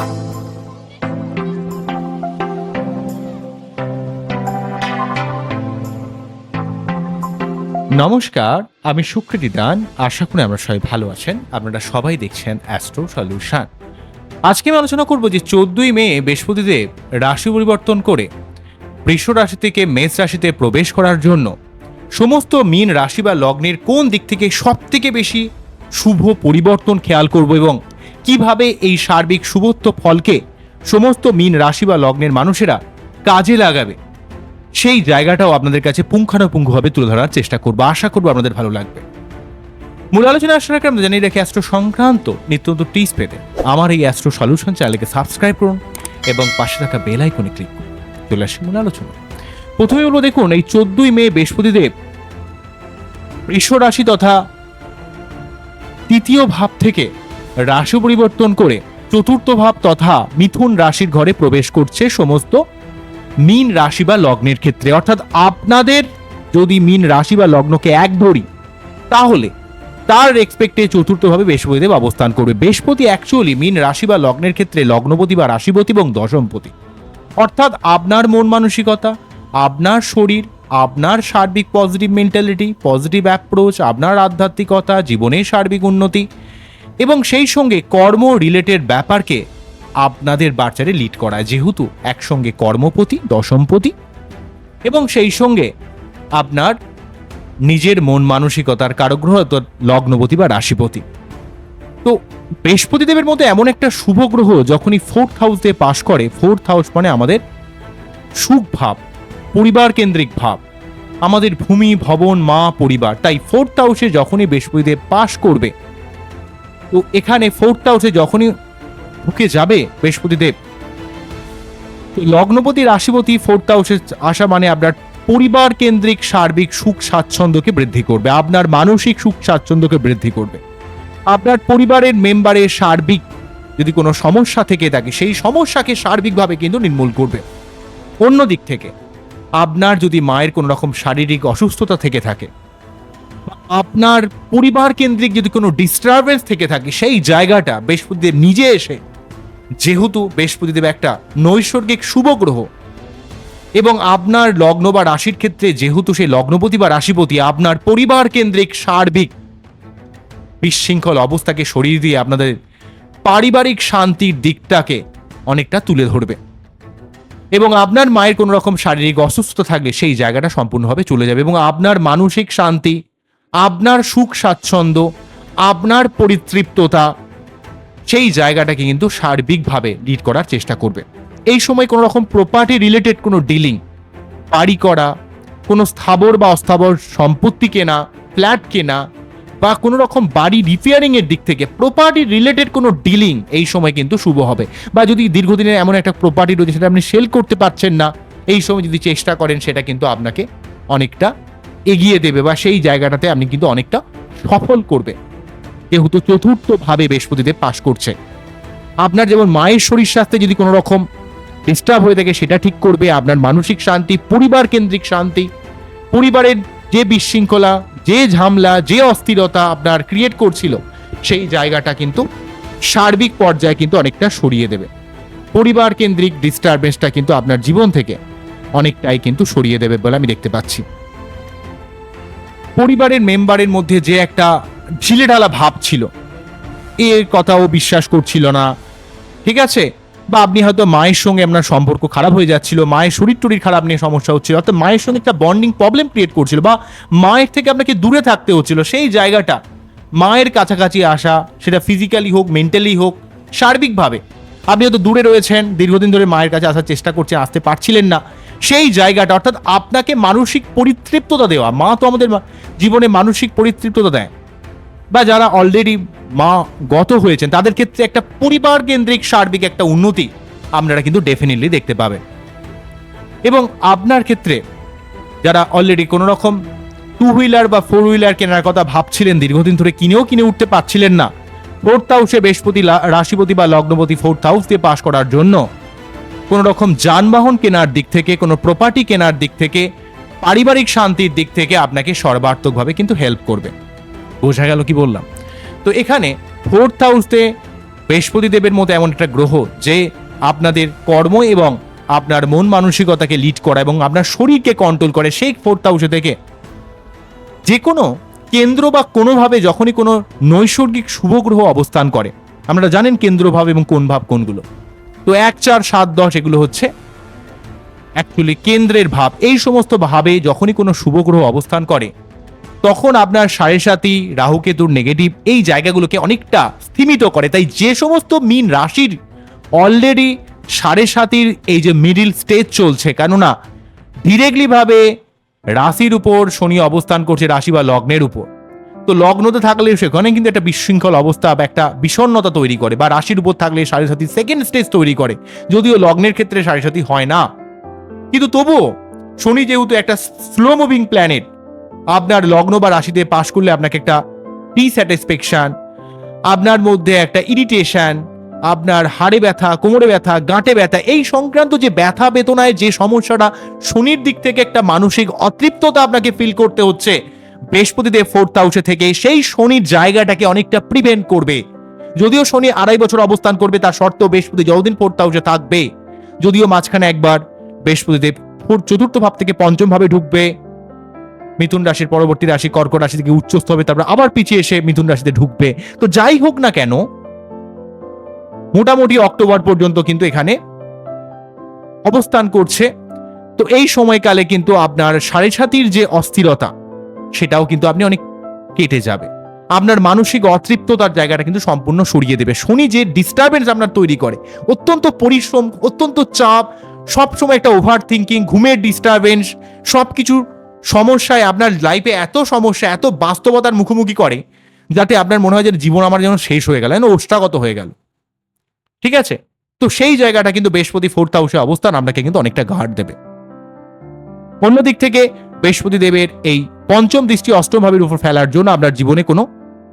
নমস্কার, আমি সুকৃতি দান। আশা করি আমরা সবাই ভালো আছেন। আপনারা সবাই দেখছেন অ্যাস্ট্রো সলিউশন আজকে আমি আলোচনা করব যে চোদ্দই মে বৃহস্পতিদেব রাশি পরিবর্তন করে বৃষ রাশি থেকে মেষ রাশিতে প্রবেশ করার জন্য সমস্ত মীন রাশি বা লগ্নের কোন দিক থেকে সব থেকে বেশি শুভ পরিবর্তন খেয়াল করব এবং কীভাবে এই সার্বিক শুভত্ব ফলকে সমস্ত মিন রাশি বা লগ্নের মানুষেরা কাজে লাগাবে? সেই জায়গাটাও আপনাদের কাছে পুঙ্খানুপুঙ্খভাবে তুলে ধরার চেষ্টা করব। আশা করব আপনাদের ভালো লাগবে। মূল আলোচনা আসার আগে আমরা জানিয়ে রাখি অ্যাস্ট্রো সংক্রান্ত নিত্যন্ত টিপস পেতে আমার এই অ্যাস্ট্রো সলিউশন চ্যানেলকে সাবস্ক্রাইব করুন এবং পাশে থাকা বেল আইকনে ক্লিক করুন। চলে আসি মূল আলোচনা প্রথমে বলব, দেখুন, এই চোদ্দই মে বৃহস্পতিদেব বৃষ রাশি তথা তৃতীয় ভাব থেকে রাশি পরিবর্তন করে চতুর্থ ভাব তথা মিথুন রাশির ঘরে প্রবেশ করছে সমস্ত মীন রাশি বা লগ্নের ক্ষেত্রে। অর্থাৎ আপনাদের যদি মীন রাশি বা লগ্নকে এক ধরি, তাহলে তার এক্সপেক্টে চতুর্থভাবে বৃহস্পতিদেব অবস্থান করবে। বৃহস্পতি অ্যাকচুয়ালি মীন রাশি বা লগ্নের ক্ষেত্রে লগ্নপতি বা রাশিপতি এবং দশমপতি। অর্থাৎ আপনার মন মানসিকতা, আপনার শরীর, আপনার সার্বিক পজিটিভ মেন্টালিটি পজিটিভ অ্যাপ্রোচ আপনার আধ্যাত্মিকতা, জীবনের সার্বিক উন্নতি এবং সেই সঙ্গে কর্ম রিলেটেড ব্যাপারকে আপনাদের বাচ্চারে লিড করায়। যেহেতু একসঙ্গে কর্মপতি, দশমপতি এবং সেই সঙ্গে আপনার নিজের মন মানসিকতার কারগ্রহ লগ্নপতি বা রাশিপতি। তো বৃহস্পতিদেবের মধ্যে এমন একটা শুভ গ্রহ যখনই ফোর্থ হাউস পাশ করে ফোর্থ হাউস মানে আমাদের সুখ ভাব, পরিবার কেন্দ্রিক ভাব, আমাদের ভূমি, ভবন, মা, পরিবার। তাই ফোর্থ হাউসে যখনই বৃহস্পতিদেব পাশ করবে তো এখানে ফোর্থ হাউসে যখনই ঢুকে যাবে বৃহস্পতিদেব, লগ্নপতি রাশিপতি ফোর্থ হাউসে আসা মানে আপনার পরিবার কেন্দ্রিক সার্বিক সুখ স্বাচ্ছন্দ্যকে বৃদ্ধি করবে, আপনার মানসিক সুখ স্বাচ্ছন্দ্যকে বৃদ্ধি করবে। আপনার পরিবারের মেম্বারের সার্বিক যদি কোনো সমস্যা থেকে থাকে, সেই সমস্যাকে সার্বিকভাবে কিন্তু নির্মূল করবে। অন্য দিক থেকে, আপনার যদি মায়ের কোনো রকম শারীরিক অসুস্থতা থেকে থাকে আপনার পরিবার কেন্দ্রিক যদি কোনো ডিস্টারবেন্স থেকে থাকে, সেই জায়গাটা বৃহস্পতিদেব নিজে এসে, যেহেতু বৃহস্পতিদেব একটা নৈসর্গিক শুভ গ্রহ, এবং আপনার লগ্ন বা রাশির ক্ষেত্রে যেহেতু সেই লগ্নপতি বা রাশিপতি, আপনার পরিবার কেন্দ্রিক সার্বিক বিশৃঙ্খল অবস্থাকে সরিয়ে দিয়ে আপনাদের পারিবারিক শান্তির দিকটাকে অনেকটা তুলে ধরবে। এবং আপনার মায়ের কোনো রকম শারীরিক অসুস্থ থাকলে সেই জায়গাটা সম্পূর্ণভাবে চলে যাবে, এবং আপনার মানসিক শান্তি আপনার সুখ স্বাচ্ছন্দ্য, আপনার পরিতৃপ্ততা, সেই জায়গাটাকে কিন্তু সার্বিকভাবে লিড করার চেষ্টা করবে। এই সময় কোনো রকম প্রপার্টি রিলেটেড কোনো ডিলিং বাড়ি করা, কোনো স্থাবর বা অস্থাবর সম্পত্তি কেনা ফ্ল্যাট কেনা, বা কোনো রকম বাড়ি রিপেয়ারিং এর দিক থেকে প্রপার্টি রিলেটেড কোনো ডিলিং এই সময় কিন্তু শুভ হবে। বা যদি দীর্ঘদিনের এমন একটা প্রপার্টি রয়েছে সেটা আপনি সেল করতে পারছেন না, এই সময় যদি চেষ্টা করেন সেটা কিন্তু আপনাকে অনেকটা এগিয়ে দেবে বা সেই জায়গাটাতে আপনি কিন্তু অনেকটা সফল করবে। যেহেতু চতুর্থভাবে বৃহস্পতিদেব পাশ করছে। আপনার যেমন মায়ের শরীর স্বাস্থ্যে যদি কোনো রকম ডিস্টার্ব হয়ে থাকে, সেটা ঠিক করবে। আপনার মানসিক শান্তি পরিবার কেন্দ্রিক শান্তি, পরিবারের যে বিশৃঙ্খলা, যে ঝামলা, যে অস্থিরতা আপনার ক্রিয়েট করছিল, সেই জায়গাটা কিন্তু সার্বিক পর্যায়ে কিন্তু অনেকটা সরিয়ে দেবে। পরিবার কেন্দ্রিক ডিস্টারবেন্সটা কিন্তু আপনার জীবন থেকে অনেকটাই কিন্তু সরিয়ে দেবে বলে আমি দেখতে পাচ্ছি। পরিবারের মেম্বারের মধ্যে যে একটা ঢিলেঢালা ভাব ছিল, এর কথাও বিশ্বাস করছিল না। ঠিক আছে? বা আপনি হয়তো মায়ের সঙ্গে আপনার সম্পর্ক খারাপ হয়ে যাচ্ছিল, মায়ের শরীর টরির খারাপ নিয়ে সমস্যা হচ্ছিল, অর্থাৎ মায়ের সঙ্গে একটা বন্ডিং প্রবলেম ক্রিয়েট করছিল বা মায়ের থেকে আপনাকে দূরে থাকতে হচ্ছিল, সেই জায়গাটা, মায়ের কাছাকাছি আসা, সেটা ফিজিক্যালি হোক মেন্টালি হোক, সার্বিকভাবে আপনি হয়তো দূরে রয়েছেন, দীর্ঘদিন ধরে মায়ের কাছে আসার চেষ্টা করছেন, আসতে পারছিলেন না। সেই জায়গাটা, অর্থাৎ আপনাকে মানসিক পরিতৃপ্ততা দেওয়া। মা তো আমাদের জীবনে মানসিক পরিতৃপ্ততা দেয়। বা যারা অলরেডি মা গত হয়েছেন, তাদের ক্ষেত্রে একটা পরিবার কেন্দ্রিক সার্বিক একটা উন্নতি আপনারা কিন্তু ডেফিনেটলি দেখতে পাবেন। এবং আপনার ক্ষেত্রে যারা অলরেডি কোনো রকম টু হুইলার বা ফোর হুইলার কেনার কথা ভাবছিলেন, দীর্ঘদিন ধরে কিনেও কিনে উঠতে পারছিলেন না ফোর্থ হাউসে বৃহস্পতি রাশিপতি বা লগ্নপতি ফোর্থ হাউস দিয়ে পাশ করার জন্য। কোনো রকম যানবাহন কেনার দিক থেকে, কোনো প্রপার্টি কেনার দিক থেকে, পারিবারিক শান্তির দিক থেকে আপনাকে সর্বার্থকভাবে কিন্তু হেল্প করবে। বোঝা গেল কি বললাম? তো এখানে ফোর্থ হাউসে বৃহস্পতি দেবের মতো এমন একটা গ্রহ যে আপনাদের কর্ম এবং আপনার মন মানসিকতাকে লিড করা এবং আপনার শরীরকে কন্ট্রোল করে, সেই ফোর্থ হাউসে থেকে যে কোনো কেন্দ্র বা কোনোভাবে যখনই কোনো নৈসর্গিক শুভ গ্রহ অবস্থান করে আপনারা জানেন কেন্দ্রভাব এবং কোন ভাব কোনগুলো। তো এক, চার, সাত, দশ এগুলো হচ্ছে অ্যাকচুয়ালি কেন্দ্রের ভাব। এই সমস্ত ভাবে যখনই কোনো শুভ গ্রহ অবস্থান করে, তখন আপনার সাড়ে সাতি রাহুকেতুর নেগেটিভ এই জায়গাগুলোকে অনেকটা স্থিমিত করে। তাই যে সমস্ত মিন রাশির অলরেডি সাড়ে সাতির এই যে মিডিল স্টেজ চলছে, কেননা ডিরেক্টলি ভাবে রাশির উপর শনি অবস্থান করছে রাশি বা লগ্নের উপর। তো লগ্নতে থাকলে সেখানে কিন্তু একটা বিশৃঙ্খল অবস্থা বা একটা বিষণ্ণতা তৈরি করে বা রাশির উপর থাকলে সাড়ে সেকেন্ড স্টেজ তৈরি করে। যদিও লগ্নের ক্ষেত্রে সাড়ে হয় না। কিন্তু তবুও শনি যেহেতু একটা স্লো মুভিং প্ল্যানেট আপনার লগ্ন বা রাশিতে পাশ করলে আপনাকে একটা ডিস্যাটিসফ্যাকশন আপনার মধ্যে একটা ইরিটেশন আপনার হাড়ে ব্যথা, কোমরে ব্যথা, গাঁটে ব্যথা, এই সংক্রান্ত যে ব্যথা বেতনায় যে সমস্যাটা, শনির দিক থেকে একটা মানসিক অতৃপ্ততা আপনাকে ফিল করতে হচ্ছে। বৃহস্পতিদেব ফোর্থ হাউসে থেকে সেই শনির জায়গাটাকে অনেকটা প্রিভেন্ট করবে। যদিও শনি আড়াই বছর অবস্থান করবে, তার সত্ত্বেও বৃহস্পতি যতদিন ফোর্থ হাউসে থাকবে, যদিও মাঝখানে একবার বৃহস্পতিদেব চতুর্থ ভাব থেকে পঞ্চম ভাবে ঢুকবে। মিথুন রাশির পরবর্তী রাশি, কর্কট রাশি থেকে উচ্চস্থ হবে, তারপর আবার পিছিয়ে এসে মিথুন রাশিতে ঢুকবে। তো যাই হোক না কেন মোটামুটি অক্টোবর পর্যন্ত কিন্তু এখানে অবস্থান করছে। তো এই সময়কালে কিন্তু আপনার সাড়ে সাতির যে অস্থিরতা, সেটাও কিন্তু আপনি অনেক কেটে যাবে। আপনার মানসিক অতৃপ্ততার জায়গাটা কিন্তু সম্পূর্ণ সরিয়ে দেবে। শনি যে ডিস্টারবেন্স আপনার তৈরি করে, অত্যন্ত পরিশ্রম, অত্যন্ত চাপ, সবসময় একটা ওভার থিঙ্কিং ঘুমের ডিস্টারবেন্স সব কিছুর সমস্যায় আপনার লাইফে এত সমস্যা, এত বাস্তবতার মুখোমুখি করে, যাতে আপনার মনে হয় যে জীবন আমার যেন শেষ হয়ে গেল ওষ্ঠাগত হয়ে গেল। ঠিক আছে? তো সেই জায়গাটা কিন্তু বৃহস্পতি ফোর্থ হাউসে অবস্থান আপনাকে কিন্তু অনেকটা গার্ড দেবে। অন্যদিক থেকে বৃহস্পতি দেবের এই পঞ্চম দৃষ্টি অষ্টম ভাবের উপর ফেলার জন্য আপনার জীবনে কোনো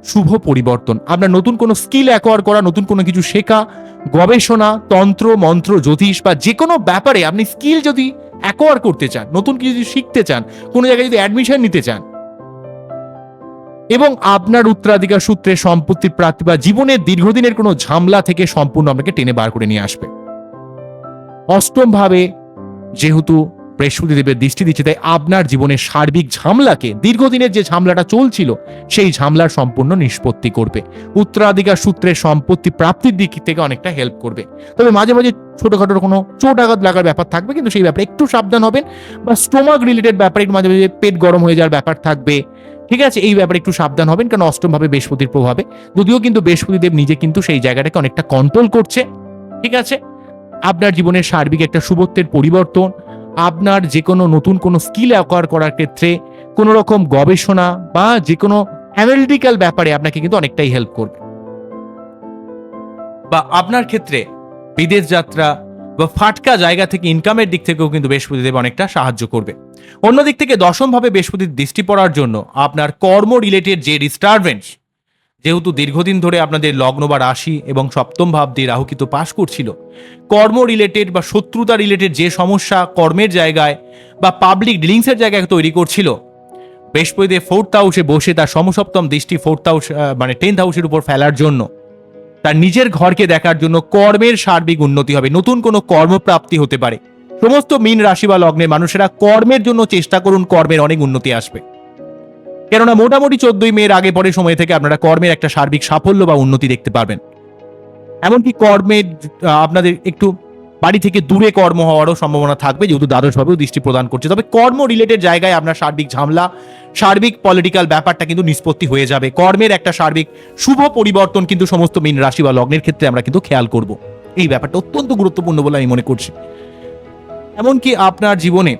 শুভ পরিবর্তন। আপনার নতুন কোনো স্কিল অ্যাকোয়ার করা, নতুন কোনো কিছু শেখা, গবেষণা, তন্ত্র, মন্ত্র, জ্যোতিষ বা যে কোনো ব্যাপারে আপনি স্কিল যদি অ্যাকোয়ার করতে চান, নতুন কিছু যদি শিখতে চান, কোনো জায়গায় যদি অ্যাডমিশন নিতে চান এবং আপনার উত্তরাধিকার সূত্রে সম্পত্তির প্রাপ্তি বা জীবনের দীর্ঘদিনের কোনো ঝামলা থেকে সম্পূর্ণ আপনাকে টেনে বার করে নিয়ে আসবে। অষ্টম ভাবে যেহেতু বৃহস্পতি দেবের দৃষ্টি দিচ্ছে, তাই আপনার জীবনের সার্বিক ঝামলাকে, দীর্ঘদিনের যে ঝামলাটা চলছিল, সেই ঝামলার সম্পূর্ণ নিষ্পত্তি করবে। উত্তরাধিকার সূত্রে সম্পত্তি প্রাপ্তির দিক থেকে অনেকটা হেল্প করবে। তবে মাঝে মাঝে ছোটখাটো কোনো চোট আঘাত লাগার ব্যাপার থাকবে, কিন্তু সেই ব্যাপারে একটু সাবধান হবেন বা স্টোমাক রিলেটেড ব্যাপারে মাঝে মাঝে পেট গরম হয়ে যাওয়ার ব্যাপার থাকবে। ঠিক আছে, এই ব্যাপারে একটু সাবধান হবেন, কারণ অষ্টম ভাবে বৃহস্পতির প্রভাবে। যদিও কিন্তু বৃহস্পতি দেব নিজে কিন্তু সেই জায়গাটাকে অনেকটা কন্ট্রোল করছে, ঠিক আছে? আপনার জীবনের সার্বিক একটা শুভত্বের পরিবর্তন, আপনার যে কোনো নতুন কোনো স্কিল অ্যাকোয়ার করার ক্ষেত্রে কোনো রকম গবেষণা বা যে কোনো অ্যানালিটিক্যাল ব্যাপারে আপনাকে কিন্তু অনেকটাই হেল্প করবে। বা আপনার ক্ষেত্রে বিদেশ যাত্রা বা ফাটকা জায়গা থেকে ইনকামের দিক থেকেও কিন্তু বৃহস্পতিদেব অনেকটা সাহায্য করবে। অন্যদিক থেকে দশমভাবে বৃহস্পতির দৃষ্টি পড়ার জন্য আপনার কর্ম রিলেটেড যে ডিস্টারবেন্স যেহেতু দীর্ঘদিন ধরে আপনাদের লগ্ন বা রাশি এবং সপ্তম ভাব দিয়ে রাহু কিন্তু পাশ করছিল কর্ম রিলেটেড বা শত্রুতা রিলেটেড যে সমস্যা কর্মের জায়গায় বা পাবলিক ডিলিংসের জায়গায় তৈরি করছিল বৃহস্পতিদেব ফোর্থ হাউসে বসে তার সমসপ্তম দৃষ্টি ফোর্থ হাউস মানে টেন্থ হাউসের উপর ফেলার জন্য তার নিজের ঘরকে দেখার জন্য কর্মের সার্বিক উন্নতি হবে, নতুন কোনো কর্মপ্রাপ্তি হতে পারে। সমস্ত মিন রাশি বা লগ্নের মানুষেরা কর্মের জন্য চেষ্টা করুন, কর্মের অনেক উন্নতি আসবে। কেননা মোটামুটি চোদ্দই মেয়ের আগে পরে সময় থেকে আপনারা কর্মের একটা সার্বিক সাফল্য বা উন্নতি দেখতে পারবেন। এমনকি কর্মের আপনাদের একটু বাড়ি থেকে দূরে কর্ম হওয়ারও সম্ভাবনা থাকবে, যেহেতু দ্বাদশভাবেও দৃষ্টি প্রদান করছে। তবে কর্ম রিলেটেড জায়গায় আপনার সার্বিক ঝামলা, সার্বিক পলিটিক্যাল ব্যাপারটা কিন্তু নিষ্পত্তি হয়ে যাবে। কর্মের একটা সার্বিক শুভ পরিবর্তন কিন্তু সমস্ত মীন রাশি বা লগ্নের ক্ষেত্রে আমরা কিন্তু খেয়াল করব। এই ব্যাপারটা অত্যন্ত গুরুত্বপূর্ণ বলে আমি মনে করছি। এমনকি আপনার জীবনে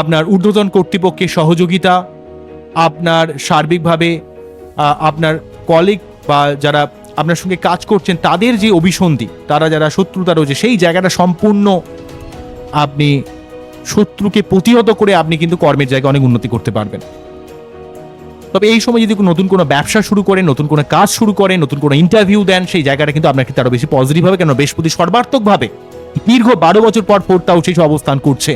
আপনার ঊর্ধ্বতন কর্তৃপক্ষের সহযোগিতা, আপনার সার্বিকভাবে আপনার কলিগ বা যারা আপনার সঙ্গে কাজ করছেন, তাদের যে অভিসন্ধি, তারা যারা শত্রুতা রয়েছে সেই জায়গাটা সম্পূর্ণ আপনি শত্রুকে প্রতিহত করে আপনি কিন্তু কর্মের জায়গায় অনেক উন্নতি করতে পারবেন। তবে এই সময় যদি নতুন কোনো ব্যবসা শুরু করেন, নতুন কোনো কাজ শুরু করেন, নতুন কোনো ইন্টারভিউ দেন, সেই জায়গাটা কিন্তু আপনার ক্ষেত্রে আরও বেশি পজিটিভ হবে কেন বৃহস্পতি সর্বার্থকভাবে দীর্ঘ বারো বছর পর ফোর্থ হাউসে অবস্থান করছে।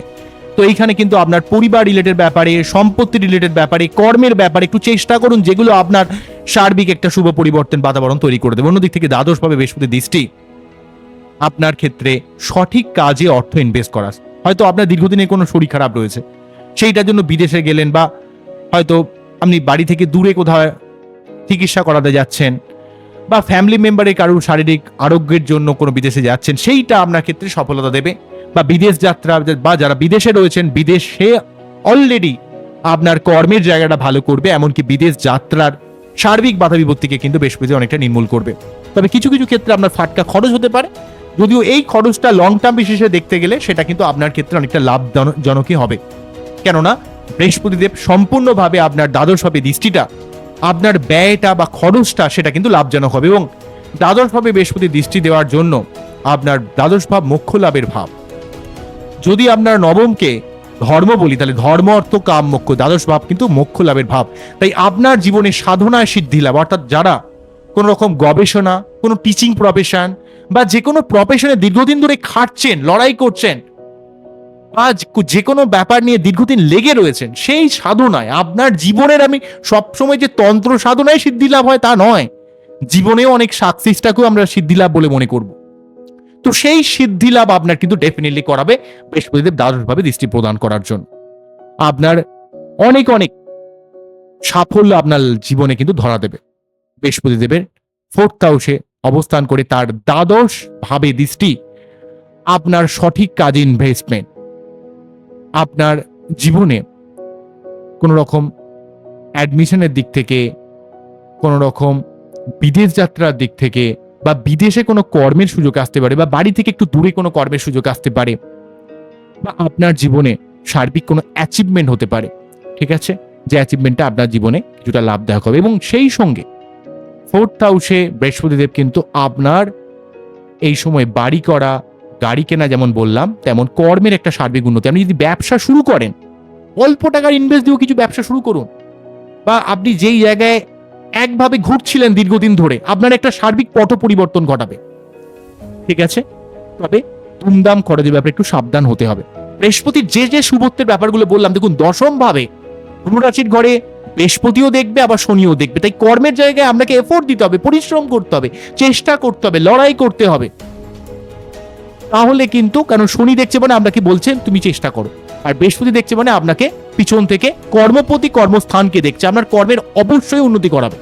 তো এইখানে কিন্তু আপনার পরিবার রিলেটেড ব্যাপারে, সম্পত্তি রিলেটেড ব্যাপারে, কর্মের ব্যাপারে একটু চেষ্টা করুন, যেগুলো আপনার সার্বিক একটা শুভ পরিবর্তন, বাতাবরণ তৈরি করে দেবে। অন্যদিক থেকে দ্বাদশভাবে বৃহস্পতি দৃষ্টি আপনার ক্ষেত্রে সঠিক কাজে অর্থ ইনভেস্ট করা। হয়তো আপনার দীর্ঘদিনের কোনো শরীর খারাপ রয়েছে, সেইটার জন্য বিদেশে গেলেন বা হয়তো আপনি বাড়ি থেকে দূরে কোথাও চিকিৎসা করাতে যাচ্ছেন বা ফ্যামিলি মেম্বারের কারোর শারীরিক আরোগ্যের জন্য কোনো বিদেশে যাচ্ছেন, সেইটা আপনার ক্ষেত্রে সফলতা দেবে। বা বিদেশ যাত্রা, বা যারা বিদেশে রয়েছেন, বিদেশে অলরেডি আপনার কর্মের জায়গাটা ভালো করবে, এমনকি বিদেশ যাত্রার সার্বিক বাধা বিপত্তিকে কিন্তু বেশ বেশি অনেকটা নির্মূল করবে। তবে কিছু কিছু ক্ষেত্রে আপনার ফাটকা খরচ হতে পারে। যদিও এই খরচটা লং টার্ম বিশেষে দেখতে গেলে সেটা কিন্তু আপনার ক্ষেত্রে অনেকটা লাভজনকই হবে। কেননা, বৃহস্পতিদেব সম্পূর্ণভাবে আপনার দ্বাদশ হবে দৃষ্টিটা, আপনার ব্যয়টা বা খরচটা সেটা কিন্তু লাভজনক হবে এবং দ্বাদশভাবে বৃহস্পতি দৃষ্টি দেওয়ার জন্য আপনার দ্বাদশ ভাব, মোক্ষ লাভের ভাব। যদি আপনার নবমকে ধর্ম বলি, তাহলে ধর্ম অর্থ কাম, মোক্ষ, দ্বাদশ ভাব, কিন্তু মোক্ষ লাভের ভাব। তাই আপনার জীবনে সাধনায় সিদ্ধি লাভ, অর্থাৎ যারা কোনো রকম গবেষণা, কোনো টিচিং প্রফেশন বা যে কোনো প্রফেশনে দীর্ঘদিন ধরে খাটছেন, লড়াই করছেন, বা যে- কোনো ব্যাপার নিয়ে দীর্ঘদিন লেগে রয়েছেন, সেই সাধনায় আপনার জীবনের আমি সবসময় যে তন্ত্র সাধনায় সিদ্ধি লাভ হয় তা নয়। জীবনেও অনেক সাকসেসটাকেও আমরা সিদ্ধি লাভ বলে মনে করব। তো সেই সিদ্ধি লাভ আপনার কিন্তু ডেফিনেটলি করাবে বৃহস্পতিদেব দ্বাদশভাবে দৃষ্টি প্রদান করার জন্য। আপনার অনেক অনেক সাফল্য আপনার জীবনে কিন্তু ধরা দেবে। বৃহস্পতিদেবের ফোর্থ হাউসে অবস্থান করে তার দ্বাদশ ভাবে দৃষ্টি আপনার সঠিক কাজে ইনভেস্টমেন্ট আপনার জীবনে কোনো রকম অ্যাডমিশনের দিক থেকে কোনো রকম বিদেশ যাত্রার দিক থেকে বা বিদেশে কোনো কর্মের সুযোগ আসতে পারে বা বাড়ি থেকে একটু দূরে কোনো কর্মের সুযোগ আসতে পারে বা আপনার জীবনে সার্বিক কোনো অ্যাচিভমেন্ট হতে পারে, ঠিক আছে? যে অ্যাচিভমেন্টটা আপনার জীবনে কিছুটা লাভদায়ক হবে এবং সেই সঙ্গে ফোর্থ হাউসে বৃহস্পতিদেব কিন্তু আপনার এই সময় বাড়ি করা, গাড়ি কেনা যেমন বললাম, তেমন কর্মের একটা সার্বিক উন্নতি। আপনি যদি ব্যবসা শুরু করেন, অল্প টাকার ইনভেস্ট দিয়েও কিছু ব্যবসা শুরু করুন বা আপনি যেই জায়গায় একভাবে ঘুরছিলেন দীর্ঘদিন ধরে। আপনার একটা সার্বিক পট পরিবর্তন ঘটাবে। ঠিক আছে? তবে তুমদাম খরচের ব্যাপারে একটু সাবধান হতে হবে। বৃহস্পতির যে যে শুভত্বের ব্যাপারগুলো বললাম, দেখুন দশম ভাবে ধনুরাশির ঘরে বৃহস্পতিও দেখবে, আবার শনিও দেখবে। তাই কর্মের জায়গায় আপনাকে এফোর্ট দিতে হবে, পরিশ্রম করতে হবে, চেষ্টা করতে হবে, লড়াই করতে হবে। তাহলে কিন্তু, কারণ শনি দেখছে মানে আপনাকে বলছেন, তুমি চেষ্টা করো। আর বৃহস্পতি দেখছে মানে আপনাকে পিছন থেকে কর্মপতি কর্মস্থানকে দেখছে। আপনার কর্মের অবশ্যই উন্নতি করাবে।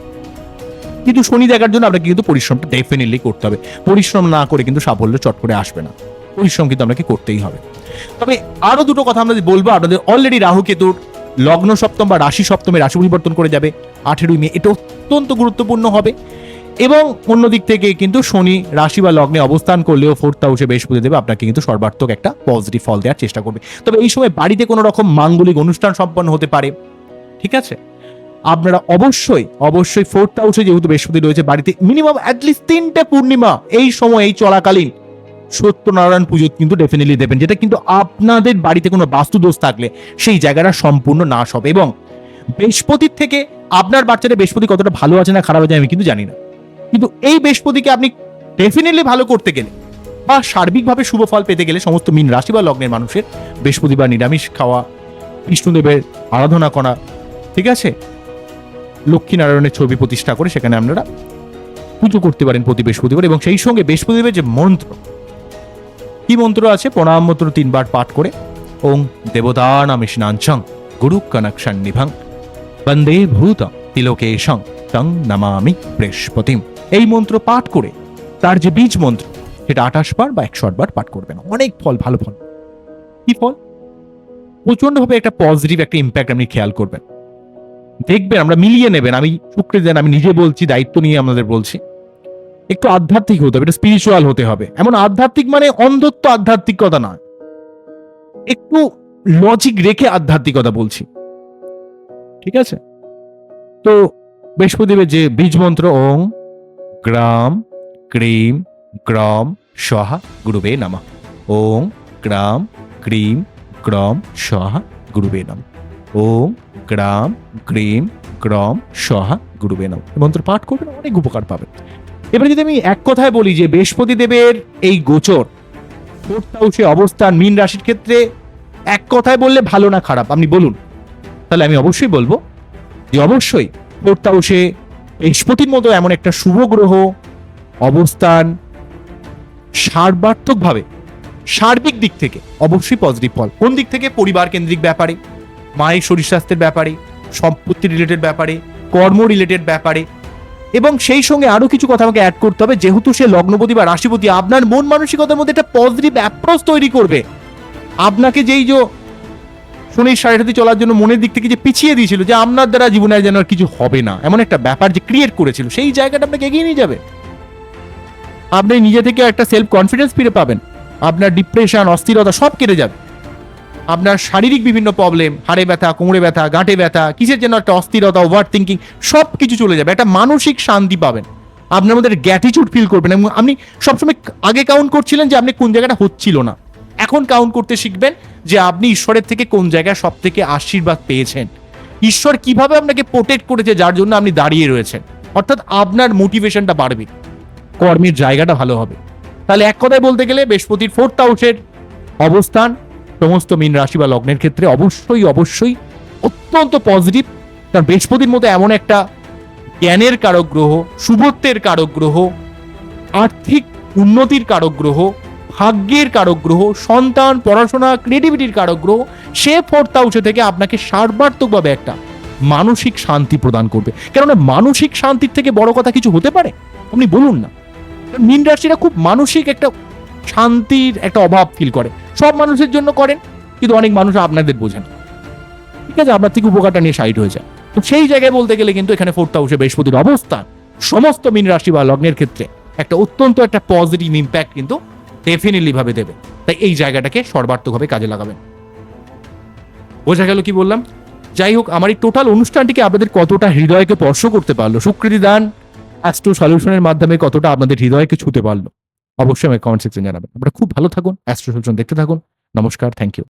কিন্তু শনি দেখার জন্য আপনাকে কিন্তু পরিশ্রমটা ডেফিনেটলি করতে হবে। পরিশ্রম না করে কিন্তু সাফল্য চট করে আসবে না। পরিশ্রম কিন্তু আপনাকে করতেই হবে। তবে আরও দুটো কথা আমরা বলব। আপনাদের অলরেডি রাহু কেতুর লগ্ন সপ্তম বা রাশি সপ্তমে রাশি পরিবর্তন করে যাবে। আঠেরোই মে এটা অত্যন্ত গুরুত্বপূর্ণ হবে। এবং অন্যদিক থেকে কিন্তু শনি রাশি বা লগ্নে অবস্থান করলেও ফোর্থ হাউসে বৃহস্পতি দেবে, আপনাকে কিন্তু সর্বার্থক একটা পজিটিভ ফল দেওয়ার চেষ্টা করবে। তবে এই সময় বাড়িতে কোনো রকম মাঙ্গলিক অনুষ্ঠান সম্পন্ন হতে পারে, ঠিক আছে? আপনারা অবশ্যই অবশ্যই ফোর্থ হাউসে যেহেতু বৃহস্পতি রয়েছে, বাড়িতে মিনিমাম অ্যাটলিস্ট তিনটে পূর্ণিমা এই সময় এই চলাকালীন সত্যনারায়ণ পুজো কিন্তু ডেফিনেটলি দেবেন, যেটা কিন্তু আপনাদের বাড়িতে কোনো বাস্তুদোষ থাকলে সেই জায়গাটা সম্পূর্ণ নাশ হবে। এবং বৃহস্পতির থেকে আপনার বাচ্চাটা বৃহস্পতি কতটা ভালো আছে না খারাপ আছে আমি কিন্তু জানি না। কিন্তু এই বৃহস্পতিকে আপনি ডেফিনেটলি ভালো করতে গেলে বা সার্বিকভাবে শুভ ফল পেতে গেলে সমস্ত মিন রাশি বা লগ্নের মানুষের বৃহস্পতিবার নিরামিষ খাওয়া, বিষ্ণুদেবের আরাধনা করা, ঠিক আছে? লক্ষ্মীনারায়ণের ছবি প্রতিষ্ঠা করে সেখানে আপনারা পুজো করতে পারেন প্রতি বৃহস্পতিবার এবং সেই সঙ্গে বৃহস্পতিবার যে মন্ত্র, কি মন্ত্র আছে? প্রণাম মন্ত্র তিনবার পাঠ করে, ওং দেবতা নামে স্নাঞ্চং গুরু কনকশন নিভাং বন্দে ভূত তিলোকেশং তং নমামি বৃহস্পতিম। এই মন্ত্র পাঠ করে তার যে বীজ মন্ত্র, সেটা আঠাশ বার বা একশো বার পাঠ করবেন। অনেক ফল, ভালো ফল। কি ফল? প্রচন্ডভাবে একটা পজিটিভ একটা ইম্প্যাক্ট আপনি খেয়াল করবেন। দেখবেন, আমরা মিলিয়ে নেবেন। আমি শুক্রের দিন, আমি নিজে বলছি, দায়িত্ব নিয়ে আমাদের বলছি। একটু আধ্যাত্মিক হতে হবে, এটা স্পিরিচুয়াল হতে হবে। এমন আধ্যাত্মিক মানে অন্ধত্ব আধ্যাত্মিকতা নয়। একটু লজিক রেখে আধ্যাত্মিকতা বলছি। ঠিক আছে? তো বৃহস্পতিদেবের যে বীজ মন্ত্র, ওং গ্রাম ক্রিম গ্রম সহা গুরুবে নামা। ওং গ্রাম ক্রিম গ্রম সহা গুরুবে নাম। ওং গ্রাম ক্রিম গ্রম সহা গুরুবে নাম। মন্ত্র পাঠ করবেন, অনেক উপকার পাবেন। এবার যদি আমি এক কথায় বলি যে বৃহস্পতি দেবের এই গোচর ফোর্থ হাউসে অবস্থান, মীন রাশির ক্ষেত্রে, এক কথায় বললে ভালো না খারাপ? আপনি বলুন। তাহলে আমি অবশ্যই বলব যে অবশ্যই ফোর্থ হাউসে বৃহস্পতির মতো এমন একটা শুভ গ্রহ অবস্থান সার্বার্থকভাবে সার্বিক দিক থেকে অবশ্যই পজিটিভ ফল। কোন দিক থেকে? পরিবার কেন্দ্রিক ব্যাপারে, মায়ের শরীর স্বাস্থ্যের ব্যাপারে, সম্পত্তি রিলেটেড ব্যাপারে, কর্ম রিলেটেড ব্যাপারে। এবং সেই সঙ্গে আরও কিছু কথা আমাকে অ্যাড করতে হবে, যেহেতু সে লগ্নপতি বা রাশিপতি, আপনার মন মানসিকতার মধ্যে একটা পজিটিভ অ্যাপ্রোচ তৈরি করবে। আপনাকে যেই যে শনির সাড়ে চলার জন্য মনের দিক থেকে যে পিছিয়ে দিয়েছিল, যে আপনার দ্বারা জীবনে যেন আর কিছু হবে না, এমন একটা ব্যাপার যে ক্রিয়েট করেছিল, সেই জায়গাটা আপনাকে এগিয়ে নিয়ে যাবে। আপনি নিজে থেকে একটা সেলফ কনফিডেন্স ফিরে পাবেন। আপনার ডিপ্রেশন অস্থিরতা সব কেটে যাবে। আপনার শারীরিক বিভিন্ন প্রবলেম হাড়ে ব্যথা, কোমরে ব্যথা, গাঁটে ব্যথা, কিসের জন্য একটা অস্থিরতা ওভার থিঙ্কিং সব কিছু চলে যাবে। একটা মানসিক শান্তি পাবেন। আপনার মধ্যে গ্যাটিচিউড ফিল করবেন। এবং আপনি সবসময় আগে কাউন্ট করছিলেন যে আপনি কোন জায়গাটা হচ্ছিল না। এখন কাউন্ট করতে শিখবেন যে আপনি ঈশ্বরের থেকে কোন জায়গায় সব থেকে আশীর্বাদ পেয়েছেন। ঈশ্বর কীভাবে আপনাকে প্রোটেক্ট করেছে যার জন্য আপনি দাঁড়িয়ে রয়েছেন? অর্থাৎ আপনার মোটিভেশনটা বাড়বে। কর্মের জায়গাটা ভালো হবে। তাহলে এক কথায় বলতে গেলে বৃহস্পতির ফোর্থ হাউসের অবস্থান, সমস্ত মীন রাশি বা লগ্নের ক্ষেত্রে অবশ্যই অবশ্যই অত্যন্ত পজিটিভ কারণ বৃহস্পতির মতো এমন একটা জ্ঞানের কারক গ্রহ, শুভত্বের কারক গ্রহ, আর্থিক উন্নতির কারক গ্রহ ভাগ্যের কারক গ্রহ সন্তান, পড়াশোনা ক্রিয়েটিভিটির কারক গ্রহ সে ফোর্থ হাউসে থেকে আপনাকে সার্বার্থকভাবে একটা মানসিক শান্তি প্রদান করবে। কেননা মানসিক শান্তির থেকে বড় কথা কিছু হতে পারে? আপনি বলুন না। মীন রাশিরা খুব মানসিক একটা শান্তির একটা অভাব ফিল করে। সব মানুষের জন্য করেন, কিন্তু অনেক মানুষ আপনাদের বোঝেন। ঠিক আছে, আপনার থেকে উপকারটা নিয়ে সাইড হয়ে যায়। তো সেই জায়গায় বলতে গেলে কিন্তু এখানে ফোর্থ হাউসে বৃহস্পতির অবস্থান। সমস্ত মীন রাশি বা লগ্নের ক্ষেত্রে একটা অত্যন্ত একটা পজিটিভ ইম্প্যাক্ট কিন্তু ডেফিনেটলি ভাবে দেবে। তাই এই জায়গাটাকে সর্বার্থকভাবে কাজে লাগাবেন। বোঝা গেল কি বললাম? যাই হোক, আমার এই টোটাল অনুষ্ঠানটিকে আপনাদের কতটা হৃদয়কে স্পর্শ করতে পারল, সুকৃতি দান অ্যাস্ট্রো সলিউশনের মাধ্যমে কতটা আপনাদের হৃদয়কে ছুতে পারল, অবশ্যই আমাকে কমেন্ট সেকশন জানাবেন। আপনারা খুব ভালো থাকুন অ্যাস্ট্রো সলিউশন দেখতে থাকুন। নমস্কার থ্যাংক ইউ